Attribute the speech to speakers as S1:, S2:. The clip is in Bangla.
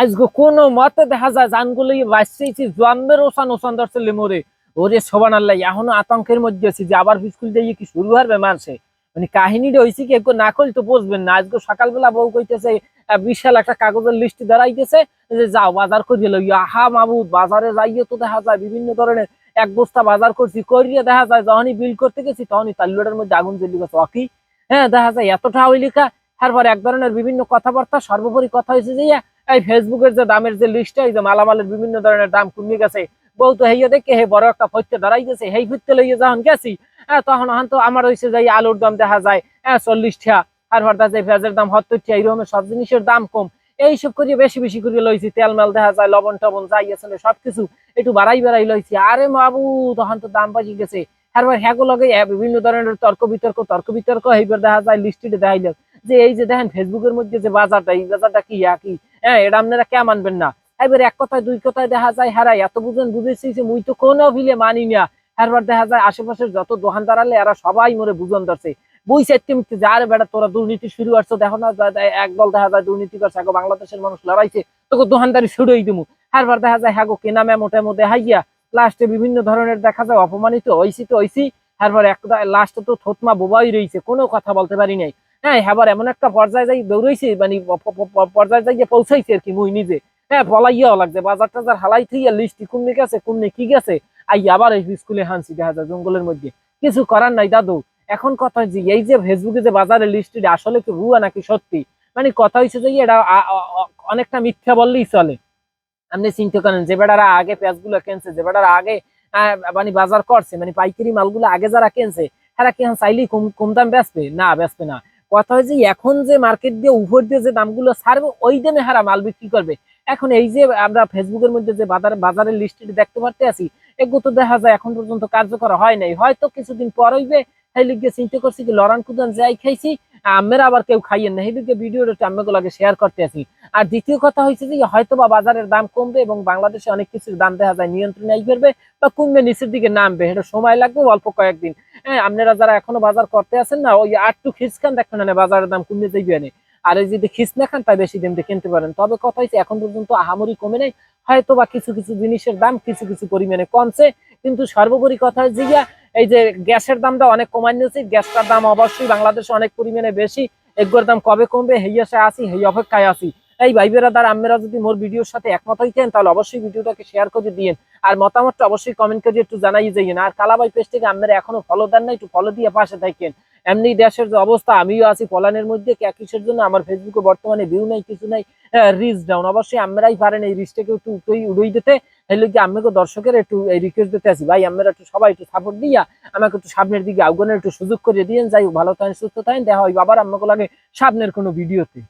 S1: আজকে কোনো মতে দেখা যায় জানগুলো বাঁচতেছি জন্মের ওসান ওসান ধরছে মরে ওরে সবান আল্লাহ, এখনও আতঙ্কের মধ্যে আছি যে আবার স্কুল দিয়ে কি শুরু হবে মানুষে মানে কাহিনীটা হয়েছে কি একটু না করলে তো বুঝবেন না। আজকে সকালবেলা বউ কইতেছে বিশাল একটা কাগজের লিস্ট দাঁড়াইতেছে যে যাও বাজার করিয়ে লই আহা মাবুদ, বাজারে যাইয়ে তো দেখা যায় বিভিন্ন ধরনের এক বস্তা বাজার করছি করিয়ে দেখা যায় যখনই বিল করতে গেছি তখনই তাল্লুটার মধ্যে আগুন জ্বলি গেছে। অকি হ্যাঁ দেখা যায় এতটা ওই লেখা তারপর এক ধরনের বিভিন্ন কথাবার্তা, সর্বোপরি কথা হয়েছে যে এই ফেসবুকের যে দামের যে লিস্ট এই যে মালামালের বিভিন্ন ধরনের দাম কমে গেছে। বউ তো হেয়ে দেখে হে, বড় একটা ফইতে দাঁড়াই গেছে। হেই ফিরতে লইয়ে যখন গেছি হ্যাঁ তখন হন তো আমার হয়েছে যে আলুর দাম দেখা যায় হ্যাঁ চল্লিশ টা আর ভার দেখা পেঁয়াজের দাম সত্তর টা এইরকমের সব জিনিসের দাম কম। এইসব করিয়ে বেশি বেশি করে লইছি, তেল মেল দেখা যায়, লবণ টবণ যাই আসলে সবকিছু একটু বাড়াই বাড়াই লইছি। আরে বাবু তখন তো দাম বাজি গেছে। তারপর হ্যাগো লগে বিভিন্ন ধরনের তর্ক বিতর্ক তর্ক বিতর্ক, এইবার দেখা যায় লিস্টে দেখাইল যে এই যে দেখেন ফেসবুকের মধ্যে যে বাজারটা, এই বাজারটা কি একই? হ্যাঁ এটা আপনারা কে মানবেন না? এবার এক কথায়, দুই কথায় দেখা যায় হারাই এত বুঝেন, বুঝেছি, যে মুই তো কোনো ভিলে মানি না। এরপর দেখা যায়, আশেপাশের যত দোকানদার আলে, এরা সবাই মরে বুঝন ধরছে। বই চাইতে মিথ্যে যার বেড়া তোরা দুর্নীতি শুরু করছ, দেখো না একদল দেখা যায় দুর্নীতি করছে, আগো বাংলাদেশের মানুষ লড়াইছে, তোকে দোকানদারি শুরুই দিমু। এরপর দেখা যায় হ্যাগো কেনা মেমো টেমো দেখাইয়া, লাস্টে বিভিন্ন ধরনের দেখা যায়, অপমানিত হইছি তো হইছি। এরপর একটা লাস্টে তো থতমা বোবাই রয়েছে কোনো কথা বলতে পারি নাই। হ্যাঁ এবার এমন একটা পর্যায়ে যাই দৌড়াইছে মানে পর্যায়ে যাই গিয়ে পৌঁছাইছে আর কি মুই নিজে। হ্যাঁ বলাইয়াও লাগছে, বাজার টাজার হালাই থইয়া লিস্টি কুমনি গেছে কুমনি কি গেছে আই আবার এই স্কুলে হানছি, দেখা যায় জঙ্গলের মধ্যে। কিছু করার নাই দাদু। এখন কথা হচ্ছে এই যে ফেসবুকে যে বাজারের লিস্টি আসলে কি ভুয়া নাকি সত্যি? মানে কথা হয়েছে যে, এটা অনেকটা মিথ্যা বললেই চলে। আপনি চিন্তা করেন, যে বেটারা আগে পেঁয়াজগুলো কেনছে, যে বেটারা আগে মানে বাজার করছে মানে পাইকারি মালগুলো আগে যারা কেনছে তারা কি এখন চাইলেই কম কম দাম বেচবে? না বেচবে না। কথা হচ্ছে এখন যে মার্কেট দিয়ে উপর দিয়ে যে দামগুলো ছাড়বে, ওই দামে হারা মাল বিক্রি করবে। এখন এই যে আমরা ফেসবুকের মধ্যে যে বাজার, বাজারের লিস্টটি দেখতে পারতে আছি, এগুলো তো দেখা যায় এখন পর্যন্ত কার্যকর হয় নাই। হয়তো কিছুদিন পর হইবে সেই লিগে চিন্তা করছি কি লড়ান কুদান যাই খাইছি, আমের আবার কেউ খাইয়েন না। সেই লিগে ভিডিওটা আমেগুলো আগে শেয়ার করতে আছি। আর দ্বিতীয় কথা হয়েছে যে হয়তো বা বাজারের দাম কমবে এবং বাংলাদেশে অনেক কিছুর দাম দেখা যায় নিয়ন্ত্রণে আই বা কমবে, নিচের দিকে নামবে। এটা সময় লাগবে, অল্প কয়েকদিন। আপনারা যারা এখনও বাজার করতে আছেন না, ওই আটটু খিচকান দেখেন না বাজারের দাম কমে যাইবে না আর এই যদি খিচ না খান, তাই বেশি দাম দিয়ে কিনতে পারেন। তবে কথা হচ্ছে এখন পর্যন্ত আহামরি কমে নাই। হয়তো বা কিছু কিছু জিনিসের দাম কিছু কিছু পরিমাণে কমছে। কিন্তু সর্বোপরি কথা হচ্ছে গিয়া, এই যে গ্যাসের দামটা অনেক কমাই নিয়েছে। গ্যাসটার দাম অবশ্যই বাংলাদেশে অনেক পরিমাণে বেশি। এগুলোর দাম কবে কমবে, হেই আসে আসি, হেই অপেক্ষায় আসি। এই ভাইবেরা দ্বারা আমরা যদি মোর ভিডিওর সাথে একমত হইতেন, তাহলে অবশ্যই ভিডিওটাকে শেয়ার করে দিয়েন। আর মতামতটা অবশ্যই কমেন্ট করে একটু জানাই যাইয়েন। আর কালাবাই পেজটাকে আপনারা এখনও ফলো দেন না একটু ফলো দিয়ে পাশে থাকেন। এমনি দেশের যে অবস্থা, আমিও আছি পলানের মধ্যে কিসের জন্য আমার ফেসবুকে বর্তমানে ভিউ নাই, কিছু নাই রিচ ডাউন অবশ্যই আমরাই পারেন এই রিচটাকে একটু উঠেই উড়েই দিতে। হলে কি আমাকে দর্শকের একটু এই রিকোয়েস্ট দিতে আছি? ভাই আমরা একটু সবাই একটু সাপোর্ট দিয়া, আমাকে একটু সামনের দিকে আগুনের একটু সুযোগ করে দিয়েন। যাই ভালো থাকেন, সুস্থ থাকেন। দেখা হয় আবার আমাকে লাগে সামনের কোনো ভিডিওতে